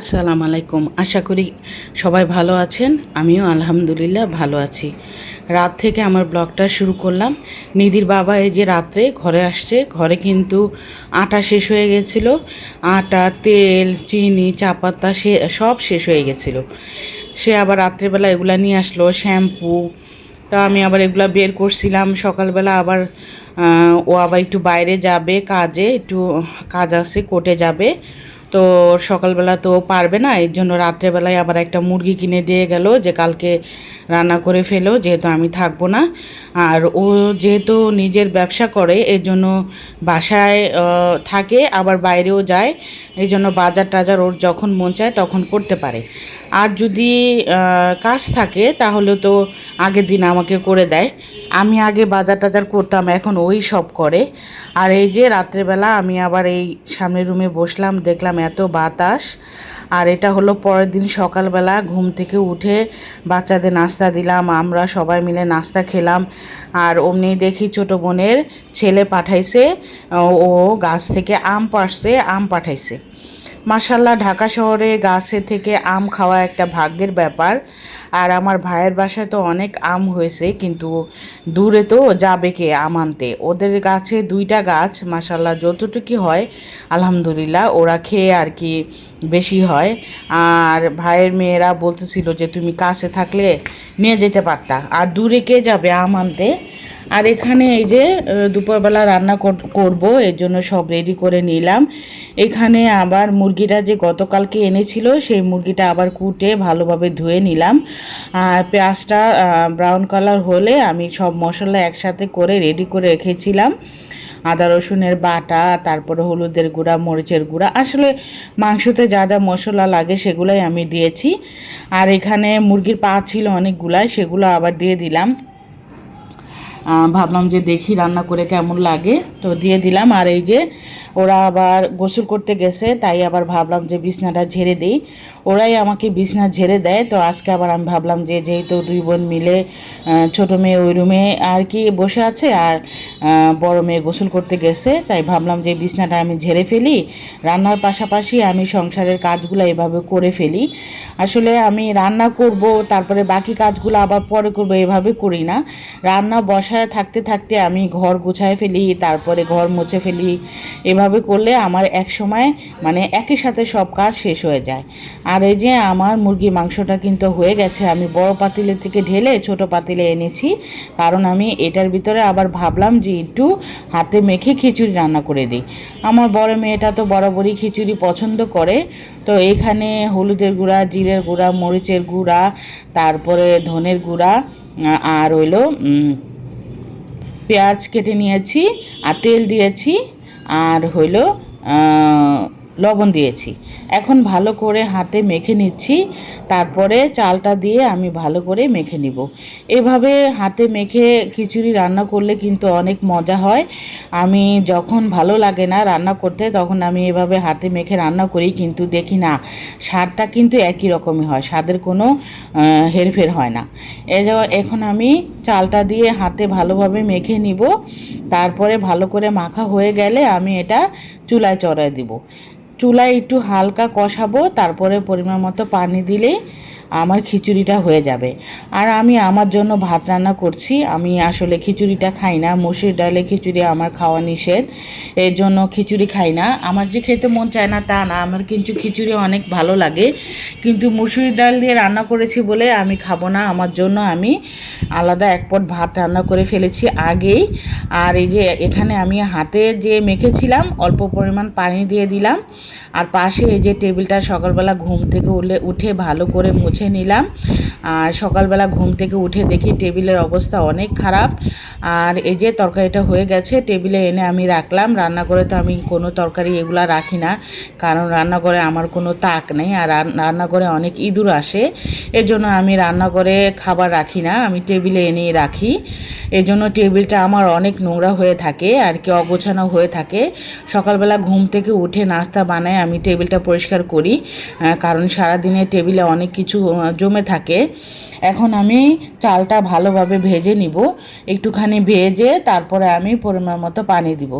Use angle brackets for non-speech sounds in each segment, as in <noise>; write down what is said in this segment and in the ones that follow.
আসসালামু আলাইকুম। আশা করি সবাই ভালো আছেন। আমিও আলহামদুলিল্লাহ ভালো আছি। রাত থেকে আমার ব্লগটা শুরু করলাম। নিধির বাবা এই যে রাত্রে ঘরে আসছে, ঘরে কিন্তু আটা শেষ হয়ে গেছিল। আটা, তেল, চিনি চা পাতা সে, সব শেষ হয়ে গেছিল। সে আবার রাত্রেবেলা এগুলা নিয়ে আসলো, শ্যাম্পু। তা আমি আবার এগুলা বের করছিলাম। সকালবেলা আবার ও আবার একটু বাইরে যাবে কাজে, একটু কাজ আছে, কোর্টে যাবে। তো সকালবেলা তো পারবে না, এর জন্য রাত্রেবেলায় আবার একটা মুরগি কিনে দিয়ে গেল যে কালকে রান্না করে ফেলো, যেহেতু আমি থাকব না। আর ও যেহেতু নিজের ব্যবসা করে, এর জন্য বাসায় থাকে, আবার বাইরেও যায়, এই জন্য বাজার টাজার ওর যখন মন চায় তখন করতে পারে। আর যদি কাজ থাকে তাহলে তো আগের দিন আমাকে করে দেয়। আমি আগে বাজার টাজার করতাম, এখন ওই সব করে। আর এই যে রাত্রেবেলা আমি আবার এই সামনের রুমে বসলাম, দেখলাম এত বাতাস। আর এটা হলো পরের দিন সকালবেলা ঘুম থেকে উঠে বাচ্চাদের নাস্তা দিলাম। আমরা সবাই মিলে নাস্তা খেলাম। আর অমনি দেখি ছোটো বোনের ছেলে পাঠাইছে, ও- গাছ থেকে আম পারছে আম পাঠাইছে। মাসাল্লাহ ঢাকা শহরে গাছে থেকে আম খাওয়া একটা ভাগ্যের ব্যাপার। আর আমার ভাইয়ের বাসায় তো অনেক আম হয়েছে, কিন্তু দূরে তো যাবে কে আম আনতে? ওদের গাছে দুইটা গাছ মাসাল্লাহ যতটুকু হয়, আলহামদুলিল্লাহ, ওরা খেয়ে আর কি বেশি হয়। আর ভাইয়ের মেয়েরা বলতেছিল যে, তুমি কাছে থাকলে নিয়ে যেতে পারতা। আর দূরে কে যাবে আম আনতে? আর এখানে এই যে দুপুরবেলা রান্না কর- করব, এর জন্য সব রেডি করে নিলাম। এখানে আবার মুরগিটা যে গতকালকে এনেছিল, সেই মুরগিটা আবার কুটে ভালোভাবে ধুয়ে নিলাম। আর পেঁয়াজটা ব্রাউন কালার হলে আমি সব মশলা একসাথে করে রেডি করে রেখেছিলাম। আদা রসুনের বাটা, তারপরে হলুদের গুঁড়া, মরিচের গুঁড়া, আসলে মাংসতে যা যা মশলা লাগে সেগুলোই আমি দিয়েছি। আর এখানে মুরগির পা ছিল অনেকগুলাই, সেগুলো আবার দিয়ে দিলাম। ভাবলাম যে দেখি রান্না করে কেমন লাগে। তো দিয়ে দিলাম, আর এই যে ওরা আবার গোসল করতে গেছে, তাই আবার ভাবলাম যে বিছনাটা ঝেড়ে দিই। ওরাই আমাকে বিছনা ঝেড়ে দেয়, তো আজকে আবার আমি ভাবলাম যে যেহেতু দুই বোন মিলে ছোট মেয়ে ওই রুমে আর কি বসে আছে, আর বড় মেয়ে গোসল করতে গেছে, তাই ভাবলাম যে বিছনাটা আমি ঝেড়ে ফেলি। রান্নার পাশাপাশি আমি সংসারের কাজগুলো এভাবে করে ফেলি। আসলে আমি রান্না করব, তারপরে বাকি কাজগুলো আবার পরে করব, এভাবে করি না। রান্না বসায় থাকতে থাকতে আমি ঘর গুছায় ফেলি, তারপরে ঘর মুছে ফেলি। এভাবে করলে আমার এক সময় মানে একই সাথে সব কাজ শেষ হয়ে যায়। আর এই যে আমার মুরগি মাংসটা কিন্তু হয়ে গেছে, আমি বড় পাতিলের থেকে ঢেলে ছোট পাতিলে এনেছি। কারণ আমি এটার ভিতরে আবার ভাবলাম যে একটু হাতে মেখে খিচুড়ি রান্না করে দিই। আমার বড় মেয়েটা তো বরাবরই খিচুড়ি পছন্দ করে। তো এখানে হলুদের গুঁড়া, জিরের গুঁড়া, মরিচের গুঁড়া, তারপরে ধনের গুঁড়া আর হইল পেঁয়াজ কেটে নিয়েছি আর তেল দিয়েছি। আর হইল লবণ দিয়েছি। এখন ভালো করে হাতে মেখে নিচ্ছি, তারপরে চালটা দিয়ে আমি ভালো করে মেখে নিব। এভাবে হাতে মেখে খিচুড়ি রান্না করলে কিন্তু অনেক মজা হয়। আমি যখন ভালো লাগে না রান্না করতে, তখন আমি এভাবে হাতে মেখে রান্না করি, কিন্তু দেখি না, স্বাদটা কিন্তু একই রকমই হয়, স্বাদের কোনো হেরফের হয় না। যে এখন আমি চালটা দিয়ে হাতে ভালোভাবে মেখে নিব, তারপরে ভালো করে মাখা হয়ে গেলে আমি এটা চুলায় চড়ায় দিব। চুলায় একটু হালকা কষাবো, তারপরে পরিমাণ মতো পানি দিলেই আমার খিচুড়িটা হয়ে যাবে। আর আমি আমার জন্য ভাত রান্না করছি, আমি আসলে খিচুড়িটা খাই না মুসুর ডালে খিচুড়ি আমার খাওয়া নিষেধ, এর জন্য খিচুড়ি খাই না। আমার যে খেতে মন চায় না তা না, আমার কিন্তু খিচুড়ি অনেক ভালো লাগে, কিন্তু মুসুরি ডাল দিয়ে রান্না করেছি বলে আমি খাব না, আমার জন্য আমি আলাদা এক পট ভাত রান্না করে ফেলেছি আগেই। আর এই যে এখানে আমি হাতে যে মেখেছিলাম, অল্প পরিমাণ পানি দিয়ে দিলাম আর পাশে এই যে টেবিলটা সকালবেলা ঘুম থেকে উঠলে উঠে ভালো করে মুছে নিলাম। আর সকালবেলা ঘুম থেকে উঠে দেখি টেবিলের অবস্থা অনেক খারাপ। আর এই যে তরকারিটা হয়ে গেছে, টেবিলে এনে আমি রাখলাম। রান্নাঘরে তো আমি কোনো তরকারি এগুলা রাখি না, কারণ রান্নাঘরে আমার কোনো তাক নেই। আর রান- রান্নাঘরে অনেক ইঁদুর আসে এর জন্য আমি রান্নাঘরে খাবার রাখি না, আমি টেবিলে এনেই রাখি। এই জন্য টেবিলটা আমার অনেক নোংরা হয়ে থাকে, আর কি অগোছানো হয়ে থাকে। সকালবেলা ঘুম থেকে উঠে নাস্তা বানিয়ে বানাই আমি টেবিলটা পরিষ্কার করি কারণ সারাদিনে টেবিলে অনেক কিছু জমে থাকে। এখন আমি চালটা ভালোভাবে ভেজে নিব, একটুখানি ভেজে তারপরে আমি পরিমাণ মতো পানি দিব।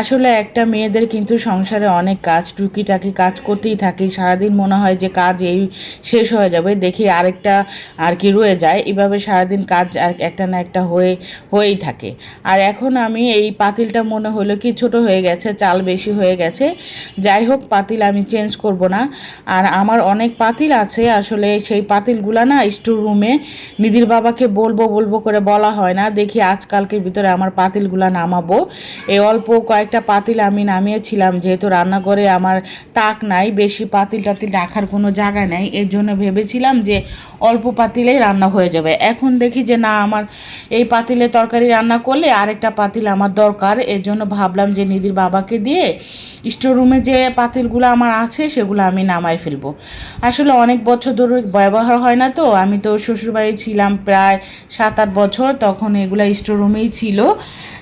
আসলে একটা মেয়েদের কিন্তু সংসারে অনেক কাজ, টুকিটাকি কাজ করতেই থাকি। সারাদিন মনে হয় যে কাজ এই শেষ হয়ে যাবে, দেখি আরেকটা আর কি রয়ে যায়। এভাবে সারাদিন কাজ আর একটা না একটা হয়ে, হয়েই থাকে। আর এখন আমি এই পাতিলটা মনে হলো কি ছোট হয়ে গেছে, চাল বেশি হয়ে গেছে। যাই হোক পাতিল আমি চেঞ্জ করব না। আর আমার অনেক পাতিল আছে, আসলে সেই পাতিলগুলা না স্টোর রুমে নিধির বাবাকে বলব বলব করে বলা হয় না। দেখি আজকালকে ভিতরে আমার পাতিলগুলো নামাবো। এই অল্প কয়েকটা পাতিল আমি নামিয়েছিলাম, যেহেতু রান্নাঘরে আমার তাক নাই, বেশি পাতিল টাতিল রাখার কোনো জায়গা নাই। এর জন্য ভেবেছিলাম যে অল্প পাতিলেই রান্না হয়ে যাবে। এখন দেখি যে না, আমার এই পাতিলে তরকারি রান্না করলে আরেকটা পাতিল আমার দরকার। এর জন্য ভাবলাম যে নিধির বাবাকে দিয়ে স্টোর রুমে যে পাতিলগুলো আমার আছে, সেগুলো আমি নামাই ফেলব। আসলে অনেক বছর ধরে ব্যবহার হয় না তো, আমি তো শ্বশুরবাড়ি ছিলাম প্রায় সাত আট বছর, তখন এগুলা স্টোর রুমেই ছিল।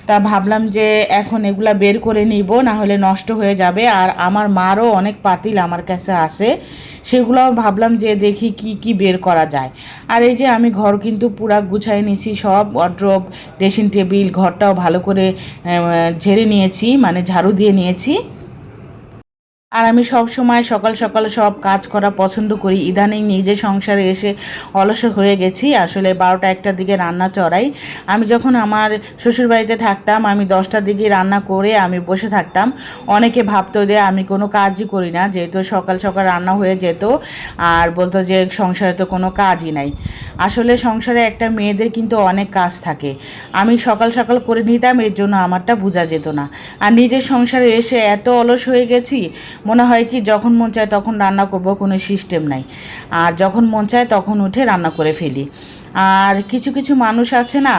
তা ভাবলাম যে এখন এগুলা বের করে নিব না হলে নষ্ট হয়ে যাবে। আর আমার মারও অনেক পাতিল আমার কাছে আছে। সেগুলো ভাবলাম যে দেখি কি কি বের করা যায়। আর এই যে আমি ঘর কিন্তু পুরা গুছাই নিয়েছি, সব ওয়ার্ড্রোব ড্রেসিং টেবিল ঘরটাও ভালো করে ঝেড়ে নিয়েছি মানে ঝাড়ু দিয়ে নিয়েছি। আর আমি সব সময় সকাল সকাল সব কাজ করা পছন্দ করি। ইদানিং নিজে সংসারে এসে অলস হয়ে গেছি। আসলে বারোটা একটার দিকে রান্না চড়াই। আমি যখন আমার শ্বশুরবাড়িতে থাকতাম, আমি দশটার দিকে রান্না করে আমি বসে থাকতাম। অনেকে ভাবতো যে আমি কোনো কাজই করি না, যেহেতু সকাল সকাল রান্না হয়ে যেত আর বলতো যে সংসারে তো কোনো কাজই নাই। আসলে সংসারে একটা মেয়েদের কিন্তু অনেক কাজ থাকে। আমি সকাল সকাল করে নিতাম, এর জন্য আমারটা বোঝা যেত না। আর নিজের সংসারে এসে এত অলস হয়ে গেছি মনে হয় কি, যখন মন চায় তখন রান্না করব, কোনো সিস্টেম নাই। আর যখন মন চায় তখন উঠে রান্না করে ফেলি। আর কিছু কিছু মানুষ আছে না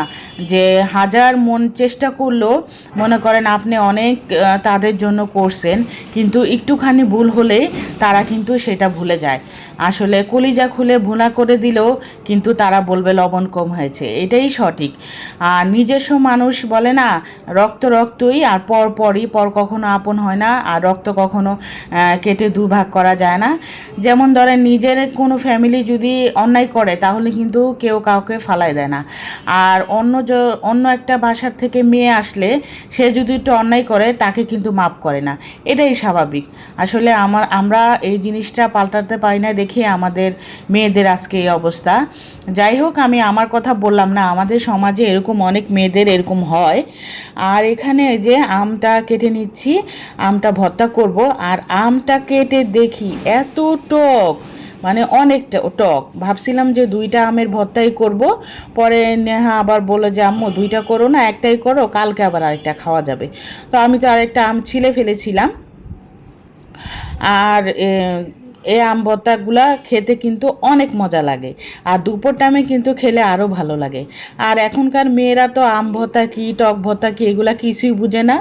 যে হাজার মন চেষ্টা করলেও মনে করেন আপনি অনেক তাদের জন্য করছেন, কিন্তু একটুখানি ভুল হলেই তারা কিন্তু সেটা ভুলে যায়। আসলে কলিজা খুলে ভুনা করে দিলেও কিন্তু তারা বলবে লবণ কম হয়েছে, এটাই সঠিক। আর নিজস্ব মানুষ বলে না, রক্ত রক্তই আর পর পরই, পর কখনো আপন হয় না, আর রক্ত কখনো কেটে দুভাগ করা যায় না। যেমন ধরেন নিজের কোনো ফ্যামিলি যদি অন্যায় করে, তাহলে কিন্তু কেউ কাউকে ফালাই দেয় না। আর অন্য অন্য একটা বাসার থেকে মেয়ে আসলে সে যদি একটু অন্যায় করে, তাকে কিন্তু মাপ করে না। এটাই স্বাভাবিক। আসলে আমার, আমরা এই জিনিসটা পাল্টাতে পারি না দেখে আমাদের মেয়েদের আজকে এই অবস্থা। যাই হোক, আমি আমার কথা বললাম না, আমাদের সমাজে এরকম অনেক মেয়েদের এরকম হয়। আর এখানে যে আমটা কেটে নিচ্ছি, আমটা ভর্তা করব। আর আমটা কেটে দেখি, এত টক! মানে অনেকটা টক। ভাবছিলাম যে দুইটা আমের ভর্তাই করব, পরে নেহা আবার বলে যে, আম্মু, দুইটা করো না, একটাই করো, কালকে আবার আরেকটা খাওয়া যাবে। তো আমি তো আরেকটা আম ছিলে ফেলেছিলাম। আর এই আম ভর্তাগুলা খেতে কিন্তু অনেক মজা লাগে। আর দুপুর টাইমে কিন্তু খেলে আরও ভালো লাগে। আর এখনকার মেয়েরা তো আম ভর্তা কি, টক ভর্তা কি, এগুলা কিছুই বুঝে না।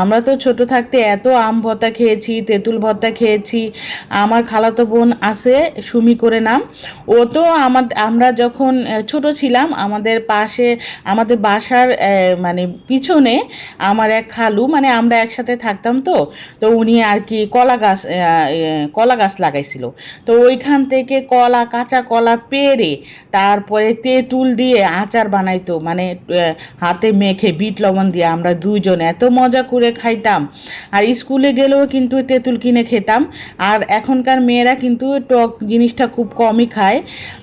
আমরা তো ছোট থাকতে এত আম ভর্তা খেয়েছি, তেঁতুল ভর্তা খেয়েছি। আমার খালাতো বোন আছে, সুমি করে নাম। ও তো আমার আমরা যখন ছোট ছিলাম, আমাদের পাশে, আমাদের বাসার মানে পিছনে আমার এক খালু মানে আমরা একসাথে থাকতাম তো তো উনি আর কি কলা গাছ কলা গাছ লাগাইছিল তো ওইখান থেকে কলা, কাঁচা কলা পেরে তারপরে তেঁতুল দিয়ে আচার বানাইতো। মানে হাতে মেখে বিট লবণ দিয়ে আমরা দুইজন এত মজা করে খাইতাম। আর স্কুলে গেলেও কিন্তু তেঁতুল কিনে খেতাম। আর এখনকার মেয়েরা কিন্তু টক জিনিসটা খুব কমই খায়।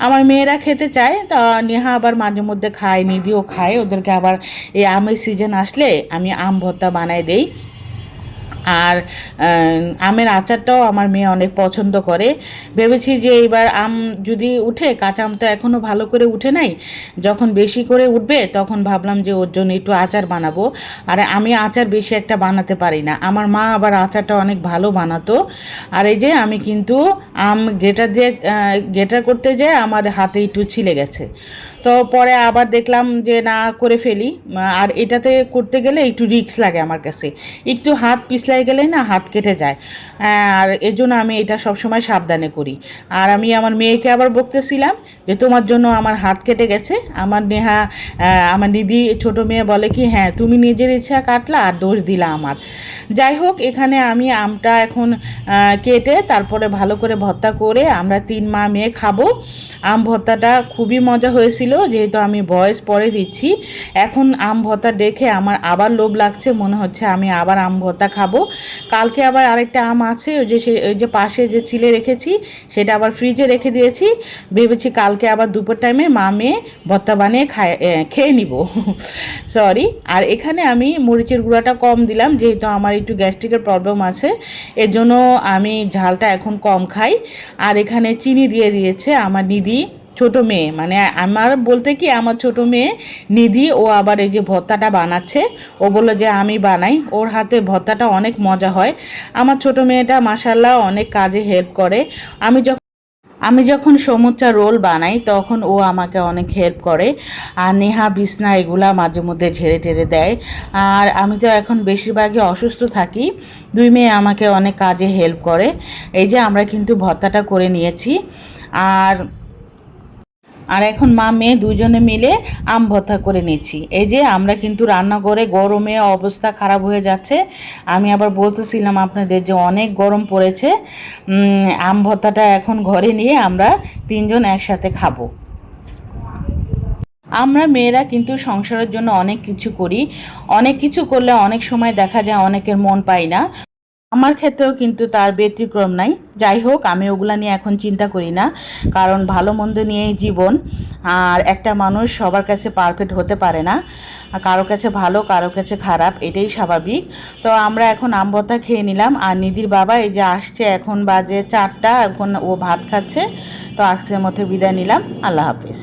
আমার মেয়েরা খেতে চায়, তা নেহা আবার মাঝে মধ্যে খায় নিদিও খায়। ওদেরকে আবার এই আমের সিজন আসলে আমি আম ভর্তা বানাই দেই। আর আমের আচারটাও আমার মেয়ে অনেক পছন্দ করে। ভেবেছি যে এবার আম যদি উঠে, কাঁচা আম তো এখনও ভালো করে উঠে নাই, যখন বেশি করে উঠবে, তখন ভাবলাম যে ওর জন্য একটু আচার বানাবো। আর আমি আচার বেশি একটা বানাতে পারি না। আমার মা আবার আচারটা অনেক ভালো বানাতো। আর এই যে আমি কিন্তু আম গেটার দিয়ে গেটার করতে যেয়ে আমার হাতে একটু ছিলে গেছে। তো পরে আবার দেখলাম যে না, করে ফেলি। আর এটাতে করতে গেলে একটু রিক্স লাগে আমার কাছে। একটু হাত পিছলে পিছলাই গেলে না হাত কেটে যায়। আর এর জন্য আমি এটা সবসময় সাবধানে করি। আর আমি আমার মেয়েকে আবার বকতেছিলাম যে, তোমার জন্য আমার হাত কেটে গেছে। আমার নেহা আমার দিদি ছোট মেয়ে বলে কি হ্যাঁ তুমি নিজের ইচ্ছা কাটলা আর দোষ দিলা আমার। যাই হোক, এখানে আমি আমটা এখন কেটে তারপরে ভালো করে ভর্তা করে আমরা তিন মা মেয়ে খাব। আম ভর্তাটা খুবই মজা হয়েছিল, যেহেতু আমি বয়স পরে দিচ্ছি। এখন আম ভর্তা দেখে আমার আবার লোভ লাগছে, মনে হচ্ছে আমি আবার আম ভর্তা খাব। কালকে আবার আরেকটা আম আছে, ওই যে সে ওই যে পাশে যে চিলে রেখেছি, সেটা আবার ফ্রিজে রেখে দিয়েছি। ভেবেছি কালকে আবার দুপুর টাইমে মা মেয়ে ভর্তা বানিয়ে খায় খেয়ে নিব। সরি <laughs> আর এখানে আমি মরিচের গুঁড়াটা কম দিলাম, যেহেতু আমার একটু গ্যাস্ট্রিকের প্রবলেম আছে। এর জন্য আমি ঝালটা এখন কম খাই। আর এখানে চিনি দিয়ে দিয়েছে আমার নিধি। ছোট মেয়ে। মানে আমার বলতে কি, আমার ছোট মেয়ে নিধি, ও আবার এই যে ভর্তাটা বানাচ্ছে। ও বলল যে, আমি বানাই। ওর হাতে ভর্তাটা অনেক মজা হয়। আমার ছোট মেয়েটা মাসাল্লাহ অনেক কাজে হেল্প করে। আমি যখন আমি যখন সমুচা রোল বানাই, তখন ও আমাকে অনেক হেল্প করে। আর নেহা বিছনা এগুলা মাঝে মধ্যে ঝেড়ে টেরে দেয়। আর আমি তো এখন বেশিরভাগই অসুস্থ থাকি। দুই মেয়ে আমাকে অনেক কাজে হেল্প করে। এই যে আমরা কিন্তু ভর্তাটা করে নিয়েছি। আর আর এখন মা, মেয়ে দুজনে মিলে আম ভর্তা করে নিচ্ছি। এই যে আমরা কিন্তু রান্না করে গরমে অবস্থা খারাপ হয়ে যাচ্ছে। আমি আবার বলতেছিলাম আপনাদের যে অনেক গরম পড়েছে। আম ভর্তাটা এখন ঘরে নিয়ে আমরা তিনজন একসাথে খাব। আমরা মেয়েরা কিন্তু সংসারের জন্য অনেক কিছু করি। অনেক কিছু করলে অনেক সময় দেখা যায় অনেকের মন পাই না। আমার ক্ষেত্রেও কিন্তু তার ব্যতিক্রম নাই। যাই হোক, আমি ওগুলা নিয়ে এখন চিন্তা করি না, কারণ ভালো মন্দ নিয়েই জীবন, আর একটা মানুষ সবার কাছে পারফেক্ট হতে পারে না। কারও কাছে ভালো, কারও কাছে খারাপ, এটাই স্বাভাবিক। তো আমরা এখন আম ভর্তা খেয়ে নিলাম, আর নিধির বাবা এই যে আসছে, এখন বাজে চারটা, এখন ও ভাত খাচ্ছে। তো আজকের মধ্যে বিদায় নিলাম, আল্লাহ হাফিজ।